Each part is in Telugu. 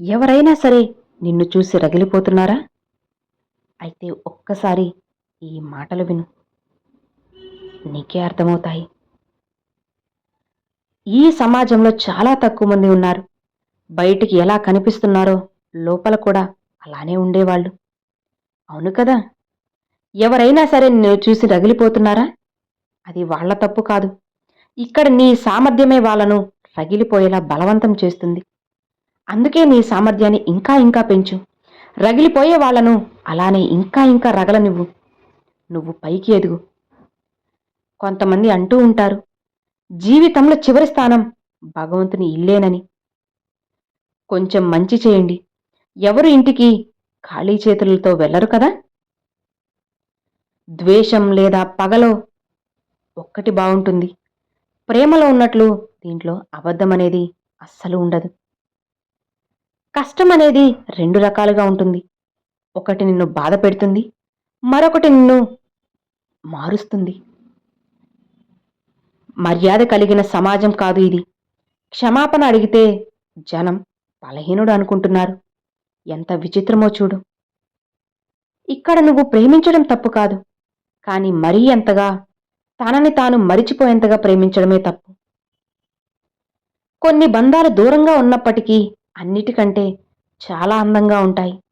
ఎవరైనా సరే నిన్ను చూసి రగిలిపోతున్నారా? అయితే ఒక్కసారి ఈ మాటలు విను. నీకే అర్థమవుతాయి. ఈ సమాజంలో చాలా తక్కువ మంది ఉన్నారు. బయటికి ఎలా కనిపిస్తున్నారో లోపల కూడా అలానే ఉండేవాళ్ళు. అవును కదా? ఎవరైనా సరే నిన్ను చూసి రగిలిపోతున్నారా? అది వాళ్ళ తప్పు కాదు. ఇక్కడ నీ సామర్థ్యమే వాళ్ళను రగిలిపోయేలా బలవంతం చేస్తుంది. అందుకే నీ సామర్థ్యాన్ని ఇంకా ఇంకా పెంచు. రగిలిపోయే వాళ్ళను అలానే ఇంకా ఇంకా రగలనివ్వు. నువ్వు పైకి ఎదుగు. కొంతమంది అంటూ ఉంటారు జీవితంలో చివరి స్థానం భగవంతుని ఇల్లేనని. కొంచెం మంచి చేయండి. ఎవరు ఇంటికి ఖాళీ చేతులతో వెళ్ళరు కదా? ద్వేషం లేదా పగలో ఒక్కటి బాగుంటుంది. ప్రేమలో ఉన్నట్లు దీంట్లో అబద్ధం అనేది అస్సలు ఉండదు. కష్టం అనేది రెండు రకాలుగా ఉంటుంది. ఒకటి నిన్ను బాధ పెడుతుంది మరొకటి నిన్ను మారుస్తుంది. మర్యాద కలిగిన సమాజం కాదు ఇది. క్షమాపణ అడిగితే జనం బలహీనుడు అనుకుంటున్నారు. ఎంత విచిత్రమో చూడు. ఇక్కడ నువ్వు ప్రేమించడం తప్పు కాదు. కానీ మరీ ఎంతగా తనని తాను మరిచిపోయేంతగా ప్రేమించడమే తప్పు. కొన్ని బంధాలు దూరంగా ఉన్నప్పటికీ అన్నిటికంటే చాలా అందంగా ఉంటాయి.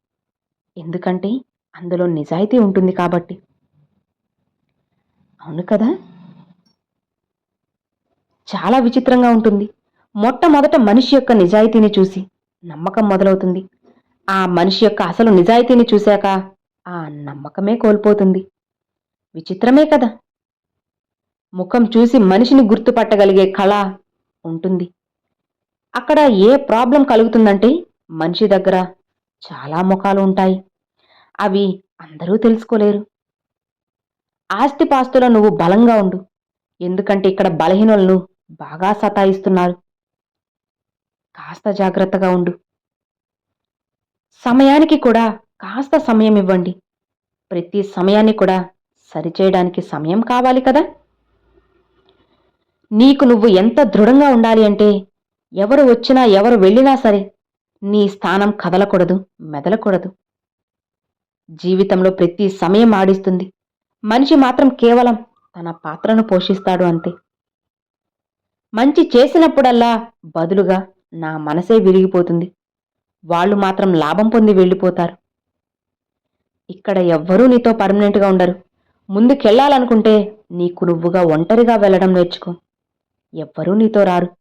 ఎందుకంటే అందులో నిజాయితీ ఉంటుంది కాబట్టి. అవును కదా? చాలా విచిత్రంగా ఉంటుంది. మొట్టమొదట మనిషి యొక్క నిజాయితీని చూసి నమ్మకం మొదలవుతుంది. ఆ మనిషి యొక్క అసలు నిజాయితీని చూశాక ఆ నమ్మకమే కోల్పోతుంది. విచిత్రమే కదా? ముఖం చూసి మనిషిని గుర్తుపట్టగలిగే కళ ఉంటుంది. అక్కడ ఏ ప్రాబ్లం కలుగుతుందంటే మనిషి దగ్గర చాలా ముఖాలు ఉంటాయి. అవి అందరూ తెలుసుకోలేరు. ఆస్తిపాస్తులో నువ్వు బలంగా ఉండు. ఎందుకంటే ఇక్కడ బలహీనులను బాగా సతాయిస్తున్నారు. కాస్త జాగ్రత్తగా ఉండు. సమయానికి కూడా కాస్త సమయం ఇవ్వండి. ప్రతి సమయాన్ని కూడా సరిచేయడానికి సమయం కావాలి కదా? నీకు నువ్వు ఎంత దృఢంగా ఉండాలి అంటే ఎవరు వచ్చినా ఎవరు వెళ్ళినా సరే నీ స్థానం కదలకూడదు మెదలకూడదు. జీవితంలో ప్రతి సమయం ఆడిస్తుంది. మనిషి మాత్రం కేవలం తన పాత్రను పోషిస్తాడు అంతే. మంచి చేసినప్పుడల్లా బదులుగా నా మనసే విరిగిపోతుంది. వాళ్ళు మాత్రం లాభం పొంది వెళ్ళిపోతారు. ఇక్కడ ఎవ్వరూ నీతో పర్మనెంట్గా ఉండరు. ముందుకెళ్ళాలనుకుంటే నీకు నువ్వుగా ఒంటరిగా వెళ్ళడం నేర్చుకో. ఎవ్వరూ నీతో రారు.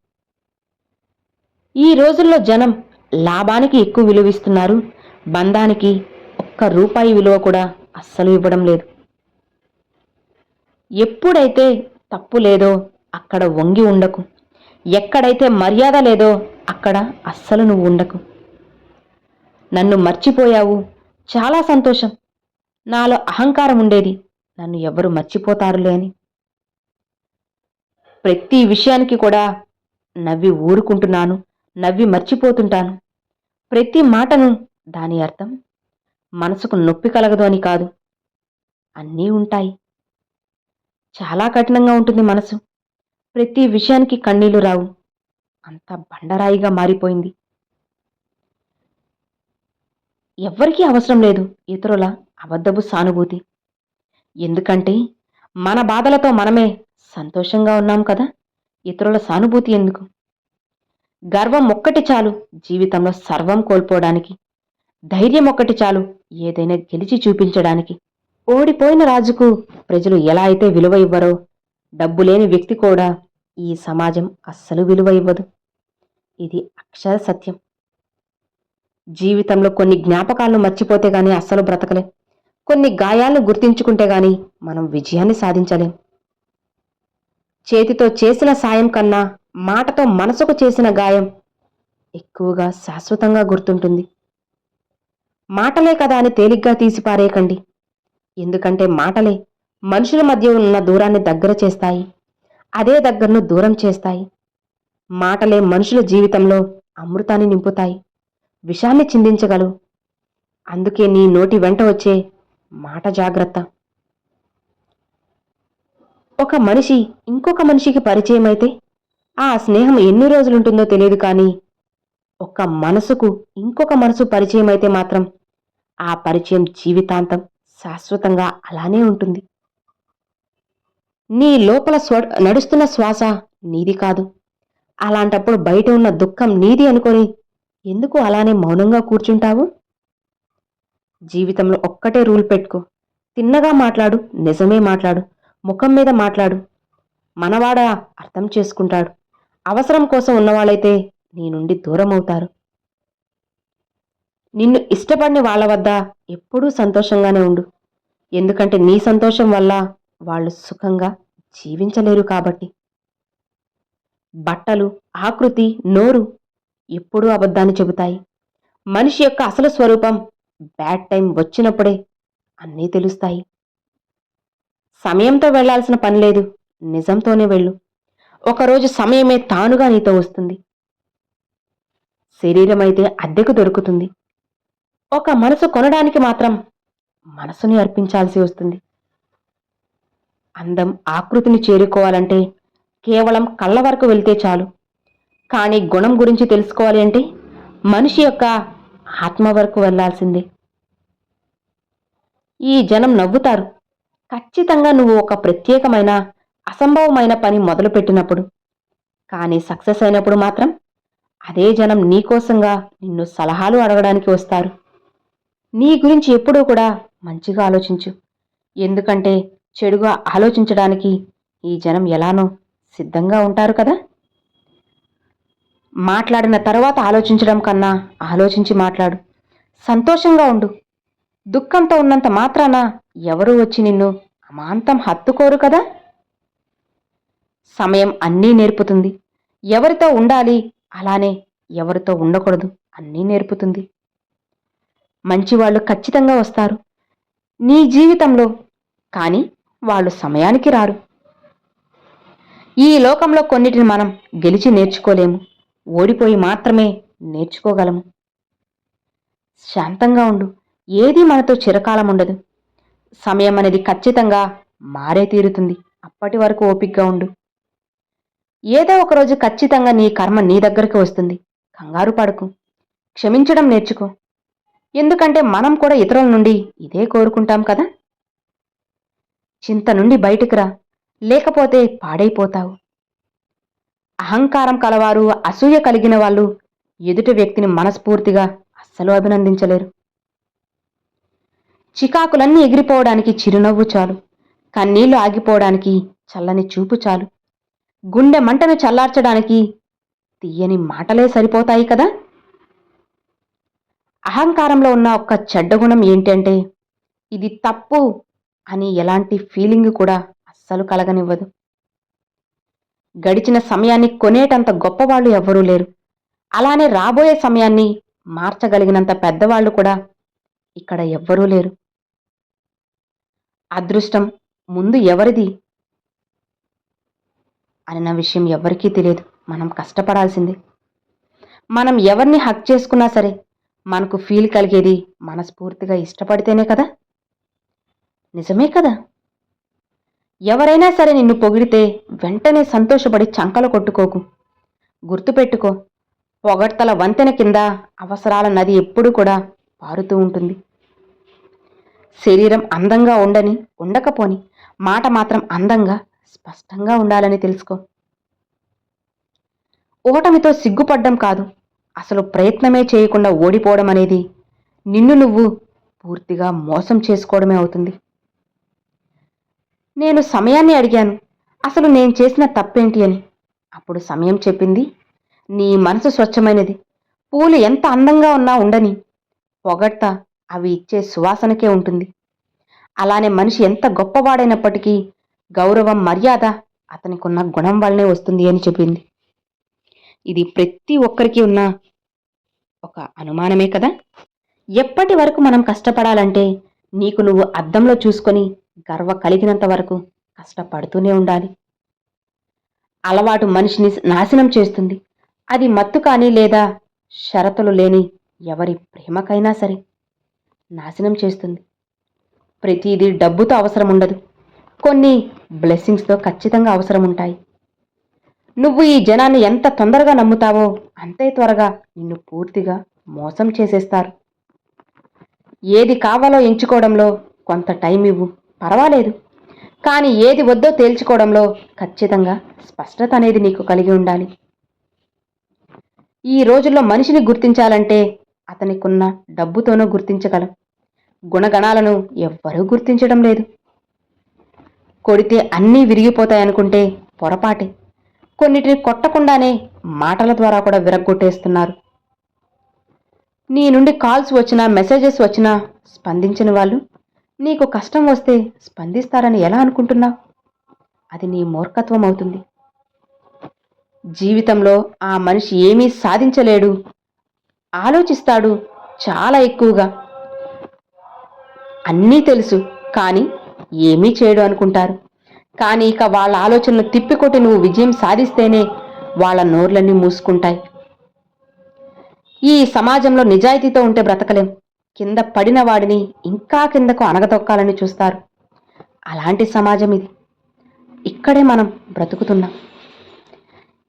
ఈ రోజుల్లో జనం లాభానికి ఎక్కువ విలువిస్తున్నారు బంధానికి ఒక్క రూపాయి విలువ కూడా అస్సలు ఇవ్వడం లేదు. ఎప్పుడైతే తప్పు లేదో అక్కడ వంగి ఉండకు. ఎక్కడైతే మర్యాద లేదో అక్కడ అస్సలు నువ్వు ఉండకు. నన్ను మర్చిపోయావు. చాలా సంతోషం. నాలో అహంకారం ఉండేది. నన్ను ఎవరు మర్చిపోతారులే అని. ప్రతి విషయానికి కూడా నవ్వి ఊరుకుంటున్నాను. నవ్వి మర్చిపోతుంటాను. ప్రతి మాటను దాని అర్థం మనసుకు నొప్పి కలగదు అని కాదు. అన్నీ ఉంటాయి. చాలా కఠినంగా ఉంటుంది మనసు. ప్రతి విషయానికి కన్నీళ్ళు రావు. అంత బండరాయిగా మారిపోయింది. ఎవ్వరికీ అవసరం లేదు ఇతరుల అబద్ధపు సానుభూతి. ఎందుకంటే మన బాధలతో మనమే సంతోషంగా ఉన్నాం కదా? ఇతరుల సానుభూతి ఎందుకు? గర్వం ఒక్కటి చాలు జీవితంలో సర్వం కోల్పోవడానికి. ధైర్యం ఒక్కటి చాలు ఏదైనా గెలిచి చూపించడానికి. ఓడిపోయిన రాజుకు ప్రజలు ఎలా అయితే విలువ ఇవ్వరో డబ్బు లేని వ్యక్తి కూడా ఈ సమాజం అస్సలు విలువ ఇవ్వదు. ఇది అక్షర సత్యం. జీవితంలో కొన్ని జ్ఞాపకాలను మర్చిపోతే గాని అస్సలు బ్రతకలేం. కొన్ని గాయాలను గుర్తించుకుంటే గాని మనం విజయాన్ని సాధించలేం. చేతితో చేసిన సాయం కన్నా మాటతో మనసుకు చేసిన గాయం ఎక్కువగా శాశ్వతంగా గుర్తుంటుంది. మాటలే కదా అని తేలిగ్గా తీసిపారేయకండి ఎందుకంటే మాటలే మనుషుల మధ్య ఉన్న దూరాన్ని దగ్గర చేస్తాయి. అదే దగ్గరను దూరం చేస్తాయి. మాటలే మనుషుల జీవితంలో అమృతాన్ని నింపుతాయి. విషాన్ని చిందించగలవు. అందుకే నీ నోటి వెంట వచ్చే మాట జాగ్రత్త. ఒక మనిషి ఇంకొక మనిషికి పరిచయం అయితే ఆ స్నేహం ఎన్ని రోజులుంటుందో తెలియదు కానీ ఒక మనసుకు ఇంకొక మనసు పరిచయం అయితే మాత్రం ఆ పరిచయం జీవితాంతం శాశ్వతంగా అలానే ఉంటుంది. నీ లోపల స్వ నడుస్తున్న శ్వాస నీది కాదు. అలాంటప్పుడు బయట ఉన్న దుఃఖం నీది అనుకొని ఎందుకు అలానే మౌనంగా కూర్చుంటావు? జీవితంలో ఒక్కటే రూల్ పెట్టుకో. తిన్నగా మాట్లాడు నిజమే మాట్లాడు ముఖం మీద మాట్లాడు మనవాడ అర్థం చేసుకుంటాడు. అవసరం కోసం ఉన్నవాళ్ళైతే నీ నుండి దూరం అవుతారు నిన్ను ఇష్టపడిన వాళ్ళ వద్ద ఎప్పుడూ సంతోషంగానే ఉండు. ఎందుకంటే నీ సంతోషం వల్ల వాళ్ళు సుఖంగా జీవించలేరు కాబట్టి. బట్టలు ఆకృతి నోరు ఎప్పుడూ అబద్ధాన్ని చెబుతాయి. మనిషి యొక్క అసలు స్వరూపం బ్యాడ్ టైం వచ్చినప్పుడే అన్నీ తెలుస్తాయి. సమయంతో వెళ్ళాల్సిన పని లేదు. నిజంతోనే వెళ్ళు. ఒకరోజు సమయమే తానుగా నీతో వస్తుంది. శరీరం అయితే అద్దెకు దొరుకుతుంది. ఒక మనసు కొనడానికి మాత్రం మనసుని అర్పించాల్సి వస్తుంది. అందం ఆకృతిని చేరుకోవాలంటే కేవలం కళ్ళ వరకు వెళ్తే చాలు. కానీ గుణం గురించి తెలుసుకోవాలి అంటే మనిషి యొక్క ఆత్మ వరకు వెళ్ళాల్సిందే. ఈ జనం నవ్వుతారు. ఖచ్చితంగా నువ్వు ఒక ప్రత్యేకమైన అసంభవమైన పని మొదలుపెట్టినప్పుడు. కానీ సక్సెస్ అయినప్పుడు మాత్రం అదే జనం నీకోసంగా నిన్ను సలహాలు అడగడానికి వస్తారు. నీ గురించి ఎప్పుడూ కూడా మంచిగా ఆలోచించు. ఎందుకంటే చెడుగా ఆలోచించడానికి ఈ జనం ఎలానో సిద్ధంగా ఉంటారు కదా. మాట్లాడిన తర్వాత ఆలోచించడం కన్నా ఆలోచించి మాట్లాడు. సంతోషంగా ఉండు. దుఃఖంతో ఉన్నంత మాత్రాన ఎవరూ వచ్చి నిన్ను అమాంతం హత్తుకోరు కదా. సమయం అన్నీ నేర్పుతుంది. ఎవరితో ఉండాలి అలానే ఎవరితో ఉండకూడదు అన్నీ నేర్పుతుంది. మంచివాళ్ళు ఖచ్చితంగా వస్తారు. నీ జీవితంలో కానీ వాళ్ళు సమయానికి రారు. ఈ లోకంలో కొన్నిటిని మనం గెలిచి నేర్చుకోలేము. ఓడిపోయి మాత్రమే నేర్చుకోగలము. శాంతంగా ఉండు. ఏది మనతో చిరకాలం ఉండదు. సమయం అనేది ఖచ్చితంగా మారే తీరుతుంది. అప్పటి వరకు ఓపికగా ఉండు. ఏదో ఒకరోజు ఖచ్చితంగా నీ కర్మ నీ దగ్గరికి వస్తుంది. కంగారు పడకు. క్షమించడం నేర్చుకో. ఎందుకంటే మనం కూడా ఇతరుల నుండి ఇదే కోరుకుంటాం కదా? చింత నుండి బయటికి రా. లేకపోతే పాడైపోతావు. అహంకారం కలవారు అసూయ కలిగిన వాళ్ళు ఎదుటి వ్యక్తిని మనస్ఫూర్తిగా అస్సలు అభినందించలేరు. చికాకులన్నీ ఎగిరిపోవడానికి చిరునవ్వు చాలు. కన్నీళ్ళు ఆగిపోవడానికి చల్లని చూపు చాలు. గుండె మంటను చల్లార్చడానికి తీయని మాటలే సరిపోతాయి కదా? అహంకారంలో ఉన్న ఒక్క చెడ్డ గుణం ఏంటంటే ఇది తప్పు అని ఎలాంటి ఫీలింగ్ కూడా అస్సలు కలగనివ్వదు. గడిచిన సమయాన్ని కొనేటంత గొప్పవాళ్ళు ఎవ్వరూ లేరు. అలానే రాబోయే సమయాన్ని మార్చగలిగినంత పెద్దవాళ్ళు కూడా ఇక్కడ ఎవ్వరూ లేరు. అదృష్టం ముందు ఎవరిది? అన్న విషయం ఎవరికీ తెలియదు. మనం కష్టపడాల్సిందే. మనం ఎవరిని హక్ చేసుకున్నా సరే మనకు ఫీల్ కలిగేది మనస్ఫూర్తిగా ఇష్టపడితేనే కదా? నిజమే కదా? ఎవరైనా సరే నిన్ను పొగిడితే వెంటనే సంతోషపడి చంకలు కొట్టుకోకు. గుర్తుపెట్టుకో పొగడ్తల వంతెన కింద అవసరాల నది ఎప్పుడూ కూడా పారుతూ ఉంటుంది. శరీరం అందంగా ఉండని ఉండకపోని మాట మాత్రం అందంగా స్పష్టంగా ఉండాలని తెలుసుకో. ఓటమితో సిగ్గుపడ్డం కాదు అసలు ప్రయత్నమే చేయకుండా ఓడిపోవడం అనేది నిన్ను నువ్వు పూర్తిగా మోసం చేసుకోవడమే అవుతుంది. నేను సమయాన్ని అడిగాను అసలు నేను చేసిన తప్పేంటి అని. అప్పుడు సమయం చెప్పింది నీ మనసు స్వచ్ఛమైనది పూలు ఎంత అందంగా ఉన్నా ఉండని పొగడ్త అవి ఇచ్చే సువాసనకే ఉంటుంది. అలానే మనిషి ఎంత గొప్పవాడైనప్పటికీ గౌరవం మర్యాద అతనికున్న గుణం వల్లనే వస్తుంది అని చెప్పింది. ఇది ప్రతి ఒక్కరికి ఉన్న ఒక అనుమానమే కదా? ఎప్పటి వరకు మనం కష్టపడాలంటే నీకు నువ్వు అద్దంలో చూసుకొని గర్వ కలిగినంత వరకు కష్టపడుతూనే ఉండాలి. అలవాటు మనిషిని నాశనం చేస్తుంది. అది మత్తు కానీ లేదా షరతులు లేని ఎవరి ప్రేమకైనా సరే నాశనం చేస్తుంది. ప్రతిదీ డబ్బుతో అవసరం ఉండదు. కొన్ని బ్లెస్సింగ్స్తో ఖచ్చితంగా అవసరం ఉంటాయి నువ్వు ఈ జనాన్ని ఎంత తొందరగా నమ్ముతావో అంతే త్వరగా నిన్ను పూర్తిగా మోసం చేసేస్తారు. ఏది కావాలో ఎంచుకోవడంలో కొంత టైం ఇవ్వు. పర్వాలేదు. కానీ ఏది వద్దో తేల్చుకోవడంలో ఖచ్చితంగా స్పష్టత అనేది నీకు కలిగి ఉండాలి. ఈ రోజుల్లో మనిషిని గుర్తించాలంటే అతనికున్న డబ్బుతోనూ గుర్తించగలం. గుణగణాలను ఎవ్వరూ గుర్తించడం లేదు. కొడితే అన్నీ విరిగిపోతాయనుకుంటే పొరపాటే. కొన్నిటిని కొట్టకుండానే మాటల ద్వారా కూడా విరగ్గొట్టేస్తున్నారు. నీ నుండి కాల్స్ వచ్చినా మెసేజెస్ వచ్చినా స్పందించిన వాళ్ళు నీకు కష్టం వస్తే స్పందిస్తారని ఎలా అనుకుంటున్నావు? అది నీ మూర్ఖత్వం అవుతుంది. జీవితంలో ఆ మనిషి ఏమీ సాధించలేడు. ఆలోచిస్తాడు చాలా ఎక్కువగా. అన్నీ తెలుసు కానీ ఏమీ చేయడు అనుకుంటారు. కానీ ఇక వాళ్ళ ఆలోచనలు తిప్పికొట్టి నువ్వు విజయం సాధిస్తేనే వాళ్ళ నోర్లన్నీ మూసుకుంటాయి. ఈ సమాజంలో నిజాయితీతో ఉంటే బ్రతకలేం. కింద పడిన వాడిని ఇంకా కిందకు అనగదొక్కాలని చూస్తారు. అలాంటి సమాజం ఇది. ఇక్కడే మనం బ్రతుకుతున్నాం.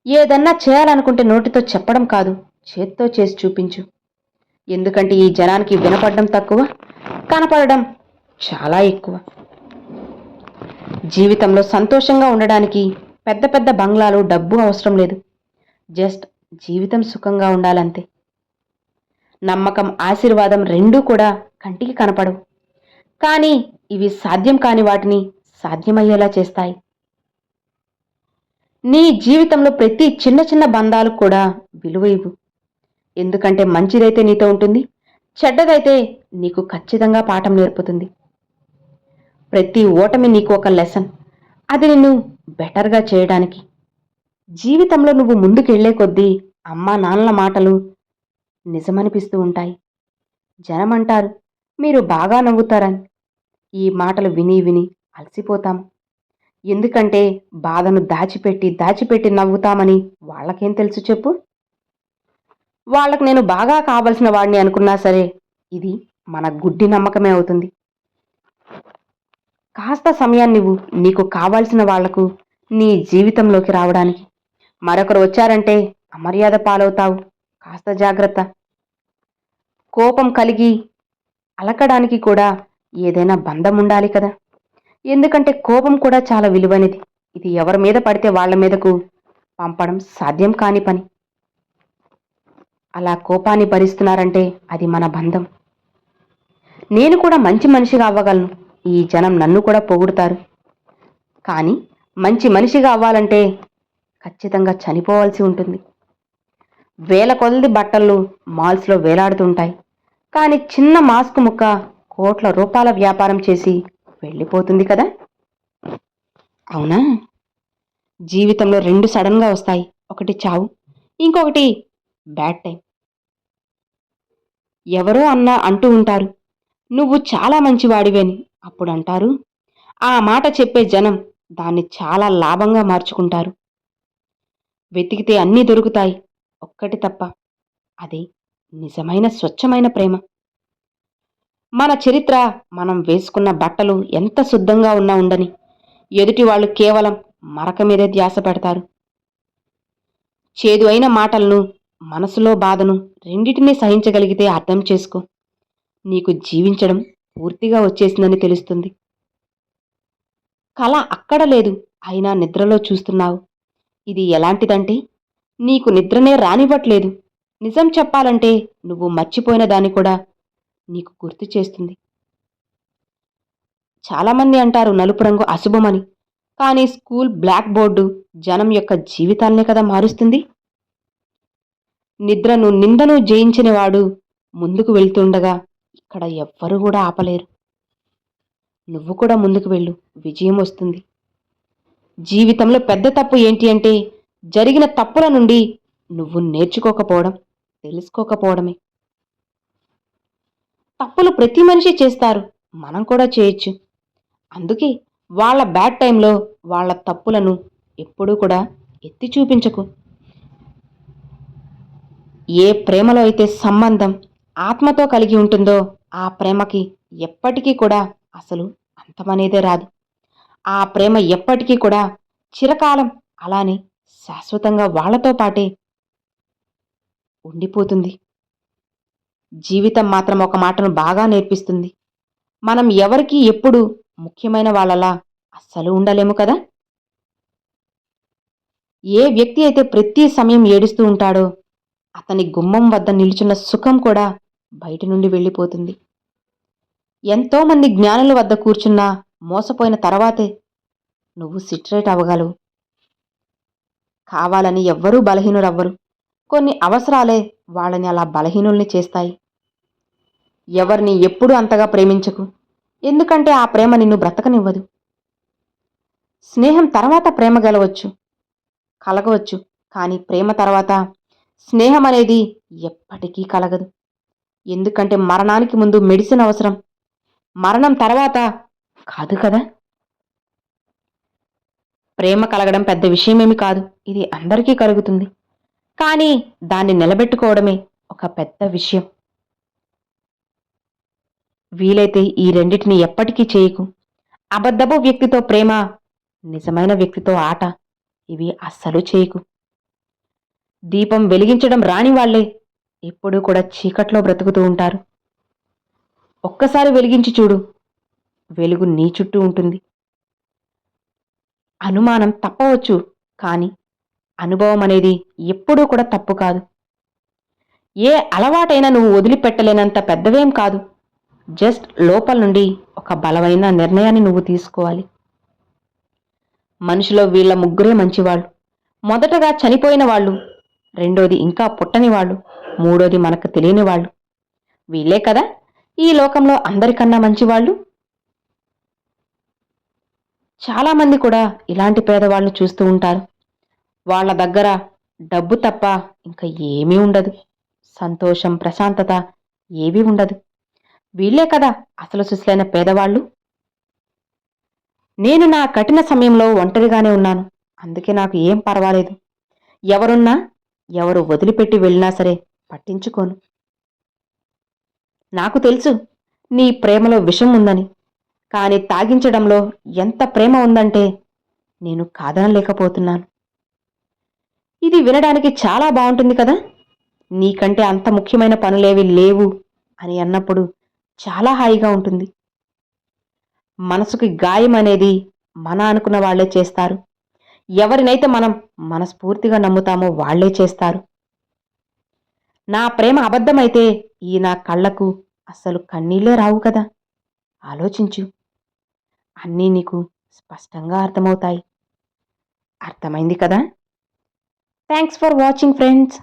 ఏదన్నా చేయాలనుకుంటే నోటితో చెప్పడం కాదు చేత్తో చేసి చూపించు. ఎందుకంటే ఈ జనానికి వినపడడం తక్కువ కనపడడం చాలా ఎక్కువ. జీవితంలో సంతోషంగా ఉండడానికి పెద్ద పెద్ద బంగ్లాలు డబ్బు అవసరం లేదు. జస్ట్ జీవితం సుఖంగా ఉండాలంతే. నమ్మకం ఆశీర్వాదం రెండూ కూడా కంటికి కనపడవు. కానీ ఇవి సాధ్యం కాని వాటిని సాధ్యమయ్యేలా చేస్తాయి. నీ జీవితంలో ప్రతి చిన్న చిన్న బంధాలు కూడా విలువ ఇవ్వు ఎందుకంటే మంచిదైతే నీతో ఉంటుంది చెడ్డదైతే నీకు ఖచ్చితంగా పాఠం నేర్పుతుంది. ప్రతి ఓటమి నీకు ఒక లెసన్ అది నిన్ను బెటర్గా చేయడానికి. జీవితంలో నువ్వు ముందుకెళ్ళే కొద్దీ అమ్మా నాన్నల మాటలు నిజమనిపిస్తూ ఉంటాయి. జనమంటారు మీరు బాగా నవ్వుతారని. ఈ మాటలు విని విని అలసిపోతాం. ఎందుకంటే బాధను దాచిపెట్టి దాచిపెట్టి నవ్వుతామని వాళ్ళకేం తెలుసు చెప్పు? వాళ్ళకు నేను బాగా కావలసిన వాడిని అనుకున్నా సరే ఇది మన గుడ్డి నమ్మకమే అవుతుంది. కాస్త సమయాన్ని నువ్వు నీకు కావాల్సిన వాళ్ళకు నీ జీవితంలోకి రావడానికి. మరొకరు వచ్చారంటే అమర్యాద పాలవుతావు. కాస్త జాగ్రత్త. కోపం కలిగి అలకడానికి కూడా ఏదైనా బంధం ఉండాలి కదా. ఎందుకంటే కోపం కూడా చాలా విలువైనది. ఇది ఎవరి మీద పడితే వాళ్ళ మీదకు పంపడం సాధ్యం కాని పని. అలా కోపాన్ని భరిస్తున్నారంటే అది మన బంధం. నేను కూడా మంచి మనిషిగా అవ్వగలను. ఈ జనం నన్ను కూడా పొగుడుతారు. కానీ మంచి మనిషిగా అవ్వాలంటే ఖచ్చితంగా చనిపోవాల్సి ఉంటుంది. వేల కొలది బట్టలు మాల్స్లో వేలాడుతుంటాయి. కానీ చిన్న మాస్క్ ముక్క కోట్ల రూపాయల వ్యాపారం చేసి వెళ్ళిపోతుంది కదా? అవునా? జీవితంలో రెండు సడన్గా వస్తాయి. ఒకటి చావు ఇంకొకటి బ్యాడ్ టైం. ఎవరో అన్నా అంటూ ఉంటారు నువ్వు చాలా మంచివాడివేని అప్పుడు అంటారు ఆ మాట చెప్పే జనం దాన్ని చాలా లాభంగా మార్చుకుంటారు. వెతికితే అన్నీ దొరుకుతాయి ఒక్కటి తప్ప అది నిజమైన స్వచ్ఛమైన ప్రేమ. మన చరిత్ర మనం వేసుకున్న బట్టలు ఎంత శుద్ధంగా ఉన్నా ఉండని ఎదుటి వాళ్ళు కేవలం మరక మీదే ధ్యాస పెడతారు. చేదు అయిన మాటలను మనసులో బాధను రెండిటినీ సహించగలిగితే అర్థం చేసుకో. నీకు జీవించడం పూర్తిగా వచ్చేసిందని తెలుస్తుంది. కళ అక్కడ లేదు. అయినా నిద్రలో చూస్తున్నావు. ఇది ఎలాంటిదంటే నీకు నిద్రనే రానివ్వట్లేదు. నిజం చెప్పాలంటే నువ్వు మర్చిపోయిన దాన్ని కూడా నీకు గుర్తు చేస్తుంది. చాలామంది అంటారు నలుపు రంగు అశుభమని. కానీ స్కూల్ బ్లాక్ బోర్డు జనం యొక్క జీవితాలనే కదా మారుస్తుంది? నిద్రను నిందను జయించినవాడు ముందుకు వెళ్తుండగా ఇక్కడ ఎవ్వరూ కూడా ఆపలేరు. నువ్వు కూడా ముందుకు వెళ్ళు. విజయం వస్తుంది. జీవితంలో పెద్ద తప్పు ఏంటి అంటే జరిగిన తప్పుల నుండి నువ్వు నేర్చుకోకపోవడం తెలుసుకోకపోవడమే. తప్పులు ప్రతి మనిషి చేస్తారు. మనం కూడా చేయొచ్చు. అందుకే వాళ్ళ బ్యాడ్ టైంలో వాళ్ళ తప్పులను ఎప్పుడూ కూడా ఎత్తి చూపించకు. ఏ ప్రేమలో అయితే సంబంధం ఆత్మతో కలిగి ఉంటుందో ఆ ప్రేమకి ఎప్పటికీ కూడా అసలు అంతమనేదే రాదు. ఆ ప్రేమ ఎప్పటికీ కూడా చిరకాలం అలానే శాశ్వతంగా వాళ్ళతో పాటే ఉండిపోతుంది. జీవితం మాత్రం ఒక మాటను బాగా నేర్పిస్తుంది. మనం ఎవరికి ఎప్పుడు ముఖ్యమైన వాళ్ళలా అస్సలు ఉండలేము కదా? ఏ వ్యక్తి అయితే ప్రతి సమయం ఏడుస్తూ ఉంటాడో అతని గుమ్మం వద్ద నిలుచున్న సుఖం కూడా బయట నుండి వెళ్ళిపోతుంది. ఎంతోమంది జ్ఞానుల వద్ద కూర్చున్నా మోసపోయిన తర్వాతే నువ్వు సిట్రేట్ అవ్వగలవు. కావాలని ఎవ్వరూ బలహీనురవ్వరు కొన్ని అవసరాలే వాళ్ళని అలా బలహీనుల్ని చేస్తాయి. ఎవరిని ఎప్పుడూ అంతగా ప్రేమించకు. ఎందుకంటే ఆ ప్రేమ నిన్ను బ్రతకనివ్వదు. స్నేహం తర్వాత ప్రేమ గెలవచ్చు కలగవచ్చు కానీ ప్రేమ తర్వాత స్నేహం అనేది ఎప్పటికీ కలగదు. ఎందుకంటే మరణానికి ముందు మెడిసిన్ అవసరం. మరణం తర్వాత కాదు కదా? ప్రేమ కలగడం పెద్ద విషయమేమి కాదు. ఇది అందరికీ కలుగుతుంది. కానీ దాన్ని నిలబెట్టుకోవడమే ఒక పెద్ద విషయం. వీలైతే ఈ రెండిటిని ఎప్పటికీ చేయకు. అబద్ధపు వ్యక్తితో ప్రేమ నిజమైన వ్యక్తితో ఆట ఇవి అస్సలు చేయకు. దీపం వెలిగించడం రాని వాళ్ళే ఎప్పుడూ కూడా చీకట్లో బ్రతుకుతూ ఉంటారు. ఒక్కసారి వెలిగించి చూడు. వెలుగు నీ చుట్టూ ఉంటుంది. అనుమానం తప్పవచ్చు కానీ అనుభవం అనేది ఎప్పుడూ కూడా తప్పు కాదు. ఏ అలవాటైనా నువ్వు వదిలిపెట్టలేనంత పెద్దవేం కాదు. జస్ట్ లోపల నుండి ఒక బలమైన నిర్ణయాన్ని నువ్వు తీసుకోవాలి. మనిషిలో వీళ్ళ ముగ్గురే మంచివాళ్ళు. మొదటగా చనిపోయిన వాళ్ళు రెండోది ఇంకా పుట్టని వాళ్ళు. మూడోది మనకు తెలియని వాళ్ళు. వీళ్ళే కదా? ఈ లోకంలో అందరికన్నా మంచివాళ్ళు? చాలామంది కూడా ఇలాంటి పేదవాళ్ళు చూస్తూ ఉంటారు. వాళ్ళ దగ్గర డబ్బు తప్ప ఇంకా ఏమీ ఉండదు. సంతోషం ప్రశాంతత ఏవీ ఉండదు. వీళ్ళే కదా అసలు సుసులైన పేదవాళ్ళు? నేను నా కఠిన సమయంలో ఒంటరిగానే ఉన్నాను. అందుకే నాకు ఏం పర్వాలేదు. ఎవరున్నా ఎవరు వదిలిపెట్టి వెళ్ళినా సరే పట్టించుకోను. నాకు తెలుసు నీ ప్రేమలో విషం ఉందని కానీ తాగించడంలో ఎంత ప్రేమ ఉందంటే నేను కాదనలేకపోతున్నాను. ఇది వినడానికి చాలా బాగుంటుంది కదా? నీకంటే అంత ముఖ్యమైన పనులేవి లేవు అని అన్నప్పుడు చాలా హాయిగా ఉంటుంది. మనసుకి గాయం అనేది మన అనుకున్న వాళ్ళే చేస్తారు. ఎవరినైతే మనం మనస్ఫూర్తిగా నమ్ముతామో వాళ్ళే చేస్తారు. నా ప్రేమ అబద్ధమైతే ఈ నా కళ్ళకు అస్సలు కన్నీళ్ళే రావు కదా. ఆలోచించు. అన్నీ నీకు స్పష్టంగా అర్థమవుతాయి. అర్థమైంది కదా? Thanks for watching friends